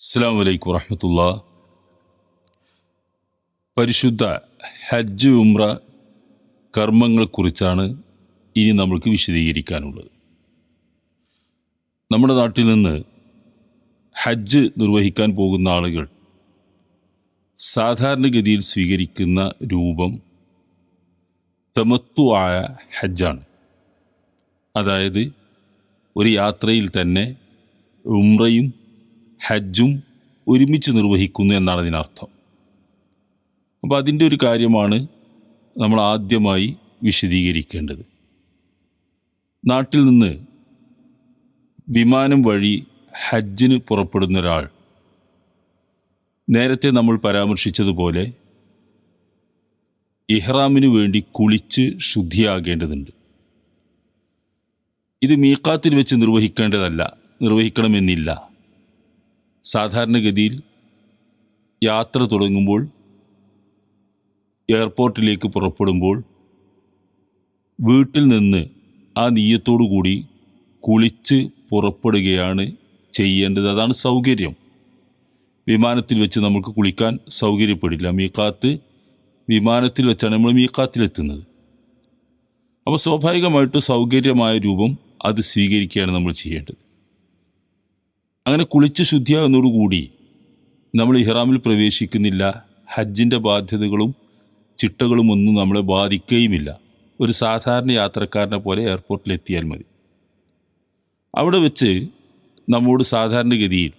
അസ്സാം വലൈക്കും വറഹമത്തുള്ള. പരിശുദ്ധ ഹജ്ജ് ഉംറ കർമ്മങ്ങളെക്കുറിച്ചാണ് ഇനി നമ്മൾക്ക് വിശദീകരിക്കാനുള്ളത്. നമ്മുടെ നാട്ടിൽ നിന്ന് ഹജ്ജ് നിർവഹിക്കാൻ പോകുന്ന ആളുകൾ സാധാരണഗതിയിൽ സ്വീകരിക്കുന്ന രൂപം തമത്വമായ ഹജ്ജാണ്. അതായത് ഒരു യാത്രയിൽ തന്നെ ഉംറയും ഹജ്ജും ഒരുമിച്ച് നിർവഹിക്കുന്നു എന്നാണ് അതിനർത്ഥം. അപ്പോൾ അതിന്റെ ഒരു കാര്യമാണ് നമ്മൾ ആദ്യമായി വിശദീകരിക്കേണ്ടത്. നാട്ടിൽ നിന്ന് വിമാനം വഴി ഹജ്ജിന് പുറപ്പെടുന്ന ഒരാൾ നേരത്തെ നമ്മൾ പരാമർശിച്ചതുപോലെ ഇഹ്റാമിന് വേണ്ടി കുളിച്ച് ശുദ്ധിയാകേണ്ടതുണ്ട്. ഇത് മീക്കാത്തിൽ വെച്ച് നിർവഹിക്കേണ്ടതല്ല നിർവഹിക്കണമെന്നില്ല. സാധാരണഗതിയിൽ യാത്ര തുടങ്ങുമ്പോൾ എയർപോർട്ടിലേക്ക് പുറപ്പെടുമ്പോൾ വീട്ടിൽ നിന്ന് ആ നീയത്തോടു കൂടി കുളിച്ച് പുറപ്പെടുകയാണ് ചെയ്യേണ്ടത്. അതാണ് സൗകര്യം. വിമാനത്തിൽ വെച്ച് നമുക്ക് കുളിക്കാൻ സൗകര്യപ്പെടില്ല. മീക്കാത്ത് വിമാനത്തിൽ വെച്ചാണ് നമ്മൾ മീക്കാത്തിലെത്തുന്നത് അപ്പോൾ സ്വാഭാവികമായിട്ടും സൗകര്യമായ രൂപം അത് സ്വീകരിക്കുകയാണ് നമ്മൾ ചെയ്യേണ്ടത്. അങ്ങനെ കുളിച്ച് ശുദ്ധിയാകുന്നതോടുകൂടി നമ്മൾ ഇഹ്റാമിൽ പ്രവേശിക്കുന്നില്ല. ഹജ്ജിന്റെ ബാധ്യതകളും ചിട്ടകളും ഒന്നും നമ്മളെ ബാധിക്കുകയുമില്ല. ഒരു സാധാരണ യാത്രക്കാരനെ പോലെ എയർപോർട്ടിൽ എത്തിയാൽ മതി. അവിടെ വെച്ച് നമ്മോട് സാധാരണഗതിയിൽ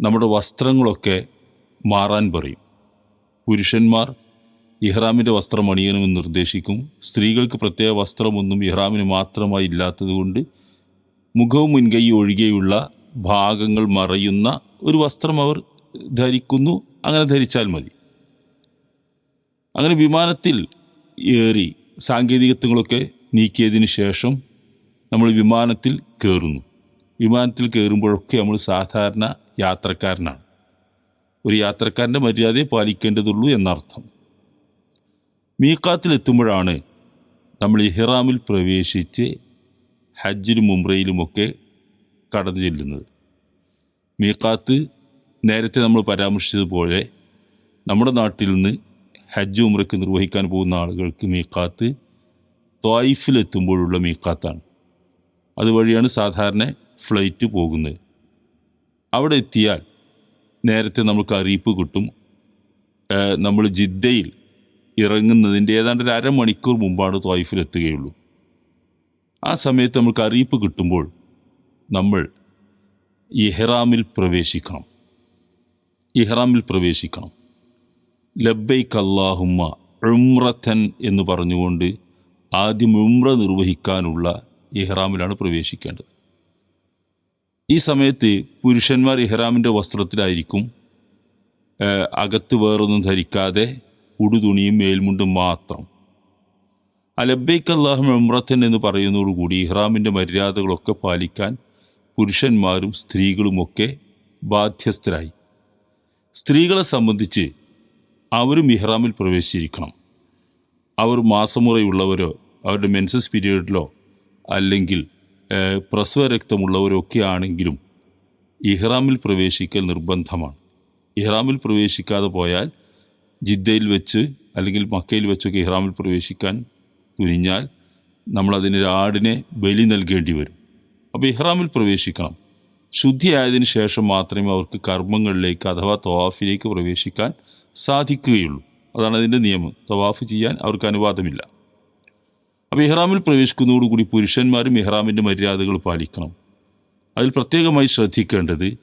നമ്മുടെ വസ്ത്രങ്ങളൊക്കെ മാറാൻ പറയും. പുരുഷന്മാർ ഇഹ്റാമിന്റെ വസ്ത്രം അണിയണമെന്ന് നിർദ്ദേശിക്കും. സ്ത്രീകൾക്ക് പ്രത്യേക വസ്ത്രമൊന്നും ഇഹ്റാമിന് മാത്രമായി ഇല്ലാത്തതുകൊണ്ട് മുഖവും മുൻകൈ ഒഴികെയുള്ള ഭാഗങ്ങൾ മറയുന്ന ഒരു വസ്ത്രം അവർ ധരിക്കുന്നു. അങ്ങനെ ധരിച്ചാൽ മതി. അങ്ങനെ വിമാനത്തിൽ ഏറി സാങ്കേതികത്വങ്ങളൊക്കെ നീക്കിയതിന് ശേഷം നമ്മൾ വിമാനത്തിൽ കയറുന്നു വിമാനത്തിൽ കയറുമ്പോഴൊക്കെ നമ്മൾ സാധാരണ യാത്രക്കാരനാണ്. ഒരു യാത്രക്കാരന്റെ മര്യാദയെ പാലിക്കേണ്ടതുള്ളൂ എന്നർത്ഥം. മീക്കാത്തിലെത്തുമ്പോഴാണ് നമ്മൾ ഇഹ്റാമിൽ പ്രവേശിച്ച് ഹജ്ജിലും മുംറയിലുമൊക്കെ കടന്നു ചെല്ലുന്നത്. മീക്കാത്ത് നേരത്തെ നമ്മൾ പരാമർശിച്ചതുപോലെ നമ്മുടെ നാട്ടിൽ നിന്ന് ഹജ്ജ് ഉമ്രയ്ക്ക് നിർവഹിക്കാൻ പോകുന്ന ആളുകൾക്ക് മീക്കാത്ത് ത്വായിഫിലെത്തുമ്പോഴുള്ള മീക്കാത്താണ് അതുവഴിയാണ് സാധാരണ ഫ്ലൈറ്റ് പോകുന്നത്. അവിടെ എത്തിയാൽ നേരത്തെ നമുക്ക് അറിയിപ്പ് കിട്ടും. നമ്മൾ ജിദ്ദയിൽ ഇറങ്ങുന്നതിന്റെ ഏതാണ്ട് ഒരു അരമണിക്കൂർ മുമ്പാണ് ത്വായിഫിലെത്തുകയുള്ളൂ. ആ സമയത്ത് നമുക്ക് അറിയിപ്പ് കിട്ടുമ്പോൾ നമ്മൾ ഇഹ്റാമിൽ പ്രവേശിക്കണം. ഇഹ്റാമിൽ പ്രവേശിക്കണം. ലബ്ബൈക്ക് അല്ലാഹുമ്മ ഉംറത്തൻ എന്ന് പറഞ്ഞുകൊണ്ട് ആദ്യം ഉംറ നിർവഹിക്കാനുള്ള ഇഹ്റാമിലാണ് പ്രവേശിക്കേണ്ടത്. ഈ സമയത്ത് പുരുഷന്മാർ ഇഹ്റാമിന്റെ വസ്ത്രത്തിലായിരിക്കും അകത്ത് വേറൊന്നും ധരിക്കാതെ ഉടുതുണിയും മേൽമുണ്ടും മാത്രം. അലബൈക്ക് അള്ളാഹു ഉംറത്തൻ എന്ന് പറയുന്നതോടുകൂടി ഇഹ്റാമിന്റെ മര്യാദകളൊക്കെ പാലിക്കാൻ പുരുഷന്മാരും സ്ത്രീകളുമൊക്കെ ബാധ്യസ്ഥരായി. സ്ത്രീകളെ സംബന്ധിച്ച് അവരും ഇഹ്റാമിൽ പ്രവേശിച്ചിരിക്കണം. അവർ മാസമുറയുള്ളവരോ അവരുടെ മെൻസസ് പീരീഡിലോ അല്ലെങ്കിൽ ഏഹ്, പ്രസവ രക്തമുള്ളവരോ ഒക്കെ ആണെങ്കിലും ഇഹ്റാമിൽ പ്രവേശിക്കൽ നിർബന്ധമാണ്. ഇഹ്റാമിൽ പ്രവേശിക്കാതെ പോയാൽ ജിദ്ദയിൽ വെച്ച് അല്ലെങ്കിൽ മക്കയിൽ വെച്ചൊക്കെ ഇഹ്റാമിൽ പ്രവേശിക്കാൻ തുനിഞ്ഞാൽ നമ്മളതിന് ഒരു ആടിനെ ബലി നൽകേണ്ടി വരും. അപ്പോൾ ഇഹ്റാമിൽ പ്രവേശിക്കണം. ശുദ്ധിയായതിനു ശേഷം മാത്രമേ അവർക്ക് കർമ്മങ്ങളിലേക്ക് അഥവാ തവാഫിലേക്ക് പ്രവേശിക്കാൻ സാധിക്കുകയുള്ളൂ. അതാണ് അതിന്റെ നിയമം. തവാഫ് ചെയ്യാൻ അവർക്ക് അനുവാദമില്ല. അപ്പോൾ ഇഹ്റാമിൽ പ്രവേശിക്കുന്നതോടുകൂടി പുരുഷന്മാരും ഇഹ്റാമിന്റെ മര്യാദകൾ പാലിക്കണം. അതിൽ പ്രത്യേകമായി ശ്രദ്ധിക്കേണ്ടത്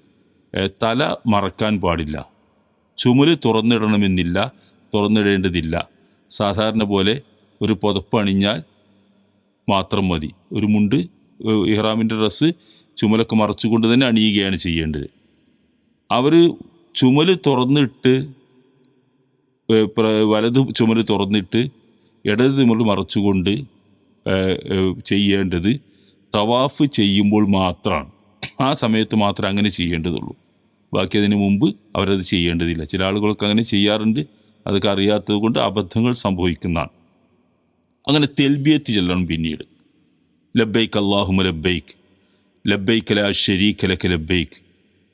തല മറക്കാൻ പാടില്ല. ചുമൽ തുറന്നിടണമെന്നില്ല തുറന്നിടേണ്ടതില്ല. സാധാരണ പോലെ ഒരു പുതപ്പ് അണിഞ്ഞാൽ മാത്രം മതി. ഒരു മുണ്ട് ഇഹ്റാമിന്റെ ഡ്രസ്സ് ചുമലൊക്കെ മറച്ചുകൊണ്ട് തന്നെ അണിയുകയാണ് ചെയ്യേണ്ടത്. അവർ ചുമൽ തുറന്നിട്ട് വലത് ചുമൽ തുറന്നിട്ട് ഇടത് ചുമൽ മറച്ചുകൊണ്ട് ചെയ്യേണ്ടത് തവാഫ് ചെയ്യുമ്പോൾ മാത്രമാണ് ആ സമയത്ത് മാത്രമേ അങ്ങനെ ചെയ്യേണ്ടതുള്ളൂ. ബാക്കി അതിന് മുമ്പ് അവരത് ചെയ്യേണ്ടതില്ല. ചില ആളുകളൊക്കെ അങ്ങനെ ചെയ്യാറുണ്ട്. അതൊക്കെ അറിയാത്തത് കൊണ്ട് അബദ്ധങ്ങൾ സംഭവിക്കുന്നതാണ്. അങ്ങനെ തെൽബിയത്ത് ചെല്ലണം പിന്നീട്. ലബൈക്ക് അള്ളാഹുമ ലബ്ബൈക്ക് ലബ്ബൈക്ക് ലാ ഷരീഖ് ലക്ക് ലബ്ബൈക്ക്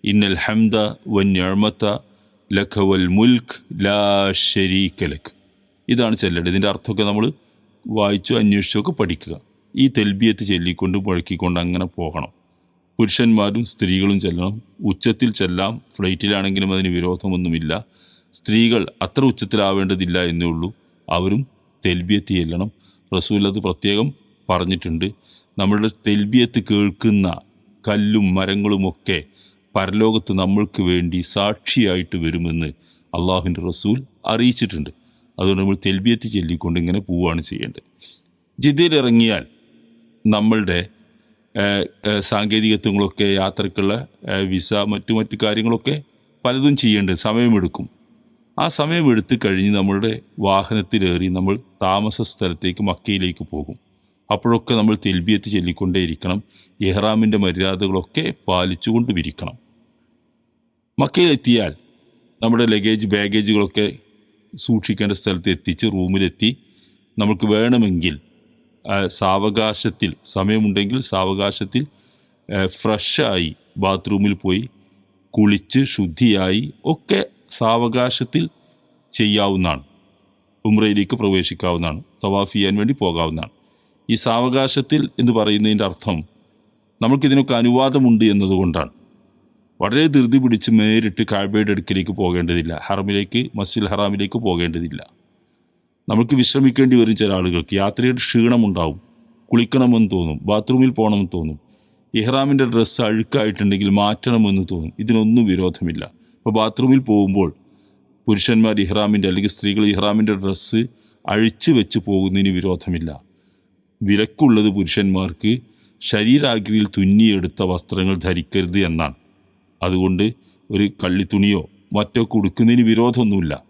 ഇന്നൽ ഹംദ വൻ ഞഴമത്ത ലഖ വൽ മുൽക്ക് ലാ ഷരീക ലക്ക് ഇതാണ് ചെല്ലേണ്ടത് ഇതിന്റെ അർത്ഥമൊക്കെ നമ്മൾ വായിച്ചു അന്വേഷിച്ചൊക്കെ പഠിക്കുക. ഈ തെൽബിയത്ത് ചൊല്ലിക്കൊണ്ട് മുഴക്കിക്കൊണ്ട് അങ്ങനെ പോകണം. പുരുഷന്മാരും സ്ത്രീകളും ചെല്ലണം. ഉച്ചത്തിൽ ചെല്ലാം ഫ്ലൈറ്റിലാണെങ്കിലും അതിന് വിരോധമൊന്നുമില്ല. സ്ത്രീകൾ അത്ര ഉച്ചത്തിലാവേണ്ടതില്ല എന്നേ ഉള്ളൂ. അവരും തെൽബിയത്ത് ചെല്ലണം. റസൂൽ അത് പ്രത്യേകം പറഞ്ഞിട്ടുണ്ട്. നമ്മളുടെ തെൽബിയത്ത് കേൾക്കുന്ന കല്ലും മരങ്ങളുമൊക്കെ പരലോകത്ത് നമ്മൾക്ക് വേണ്ടി സാക്ഷിയായിട്ട് വരുമെന്ന് അള്ളാഹുവിന്റെ റസൂൽ അറിയിച്ചിട്ടുണ്ട്. അതുകൊണ്ട് നമ്മൾ തെൽബിയത്ത് ചൊല്ലിക്കൊണ്ട് ഇങ്ങനെ പോവുകയാണ് ചെയ്യേണ്ടത്. ജിദ്ദയിൽ ഇറങ്ങിയാൽ നമ്മളുടെ സാങ്കേതികത്വങ്ങളൊക്കെ യാത്രക്കുള്ള വിസ മറ്റു മറ്റു കാര്യങ്ങളൊക്കെ പലതും ചെയ്യേണ്ടത് സമയമെടുക്കും. ആ സമയമെടുത്ത് കഴിഞ്ഞ് നമ്മളുടെ വാഹനത്തിലേറി നമ്മൾ താമസ സ്ഥലത്തേക്ക് മക്കയിലേക്ക് പോകും. അപ്പോഴൊക്കെ നമ്മൾ തെൽബിയത്ത് ചൊല്ലിക്കൊണ്ടേയിരിക്കണം. ഇഹ്റാമിന്റെ മര്യാദകളൊക്കെ പാലിച്ചുകൊണ്ട് വിരിക്കണം മക്കയിലെത്തിയാൽ നമ്മുടെ ലഗേജ് ബാഗേജുകളൊക്കെ സൂക്ഷിക്കേണ്ട സ്ഥലത്ത് എത്തിച്ച് റൂമിലെത്തി നമുക്ക് വേണമെങ്കിൽ സാവകാശത്തിൽ സമയമുണ്ടെങ്കിൽ സാവകാശത്തിൽ ഫ്രഷായി ബാത്റൂമിൽ പോയി കുളിച്ച് ശുദ്ധിയായി ഒക്കെ സാവകാശത്തിൽ ചെയ്യാവുന്നതാണ്. ഉമ്രയിലേക്ക് പ്രവേശിക്കാവുന്നതാണ്. തവാഫ് ചെയ്യാൻ വേണ്ടി പോകാവുന്നതാണ്. ഈ സാവകാശത്തിൽ എന്ന് പറയുന്നതിന്റെ അർത്ഥം നമുക്കിതിനൊക്കെ അനുവാദമുണ്ട് എന്നതുകൊണ്ടാണ്. വളരെ ധൃതി പിടിച്ച് നേരിട്ട് കാഴ്ബയുടെ അടുക്കിലേക്ക് പോകേണ്ടതില്ല. ഹറമിലേക്ക് മസ്ജിദ് ഹറാമിലേക്ക് പോകേണ്ടതില്ല. നമുക്ക് വിശ്രമിക്കേണ്ടി വരും ചില ആളുകൾക്ക്. യാത്രയുടെ ക്ഷീണമുണ്ടാവും. കുളിക്കണമെന്ന് തോന്നും. ബാത്റൂമിൽ പോകണമെന്ന് തോന്നും. ഇഹ്റാമിന്റെ ഡ്രസ്സ് അഴുക്കായിട്ടുണ്ടെങ്കിൽ മാറ്റണമെന്ന് തോന്നും. ഇതിനൊന്നും വിരോധമില്ല. അപ്പോൾ ബാത്റൂമിൽ പോകുമ്പോൾ പുരുഷന്മാർ ഇഹ്റാമിന്റെ അല്ലെങ്കിൽ സ്ത്രീകൾ ഇഹ്റാമിന്റെ ഡ്രസ്സ് അഴിച്ചു വെച്ച് പോകുന്നതിന് വിരോധമില്ല. വിലക്കുള്ളത് പുരുഷന്മാർക്ക് ശരീരാഗ്രിയിൽ തുന്നിയെടുത്ത വസ്ത്രങ്ങൾ ധരിക്കരുത് എന്നാണ്. അതുകൊണ്ട് ഒരു കള്ളിത്തുണിയോ മറ്റോ കൊടുക്കുന്നതിന് വിരോധമൊന്നുമില്ല.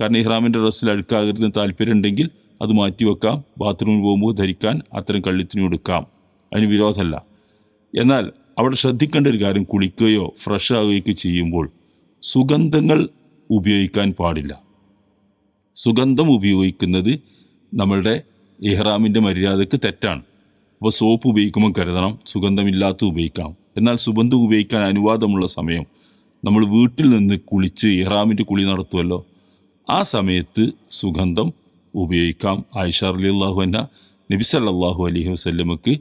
കാരണം ഇഹ്റാമിന്റെ ഡ്രസ്സിൽ അഴുക്കാകരുതെന്ന് താല്പര്യമുണ്ടെങ്കിൽ അത് മാറ്റിവെക്കാം. ബാത്റൂമിൽ പോകുമ്പോൾ ധരിക്കാൻ അത്തരം കള്ളിത്തുണി എടുക്കാം അതിന് വിരോധമല്ല. എന്നാൽ അവിടെ ശ്രദ്ധിക്കേണ്ട ഒരു കാര്യം കുളിക്കുകയോ ഫ്രഷ് ആവുകയൊക്കെ ചെയ്യുമ്പോൾ സുഗന്ധങ്ങൾ ഉപയോഗിക്കാൻ പാടില്ല. സുഗന്ധം ഉപയോഗിക്കുന്നത് നമ്മളുടെ ഇഹ്റാമിന്റെ മര്യാദയ്ക്ക് തെറ്റാണ്. അപ്പോൾ സോപ്പ് ഉപയോഗിക്കുമ്പോൾ കരുതണം സുഗന്ധമില്ലാത്ത ഉപയോഗിക്കാം. എന്നാൽ സുഗന്ധം ഉപയോഗിക്കാൻ അനുവാദമുള്ള സമയം. നമ്മൾ വീട്ടിൽ നിന്ന് കുളിച്ച് ഇഹ്റാമിന്റെ കുളി നടത്തുമല്ലോ ആ സമയത്ത് സുഗന്ധം ഉപയോഗിക്കാം. ആയിഷ അലിയല്ലാഹു അന്ന നബി സല്ലല്ലാഹു അലൈഹി വസല്ലമക്ക്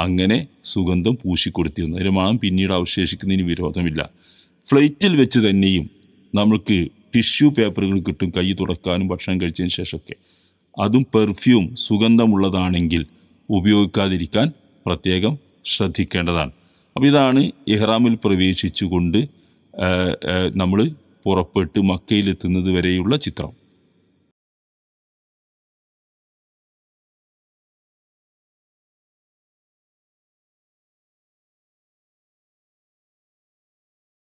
അങ്ങനെ സുഗന്ധം പൂശിക്കൊടുത്തിരുന്നു. അതിന് മണം പിന്നീട് അവശേഷിക്കുന്നതിന് വിരോധമില്ല. ഫ്ലൈറ്റിൽ വെച്ച് തന്നെയും നമ്മൾക്ക് ടിഷ്യൂ പേപ്പറുകൾ കിട്ടും കൈ തുടക്കാനും ഭക്ഷണം കഴിച്ചതിന് ശേഷമൊക്കെ. അതും പെർഫ്യൂം സുഗന്ധമുള്ളതാണെങ്കിൽ ഉപയോഗിക്കാതിരിക്കാൻ പ്രത്യേകം ശ്രദ്ധിക്കേണ്ടതാണ്. അപ്പോൾ ഇതാണ് ഇഹ്റാമിൽ പ്രവേശിച്ചുകൊണ്ട് നമ്മൾ പുറപ്പെട്ട് മക്കയിലെത്തുന്നത് വരെയുള്ള ചിത്രം.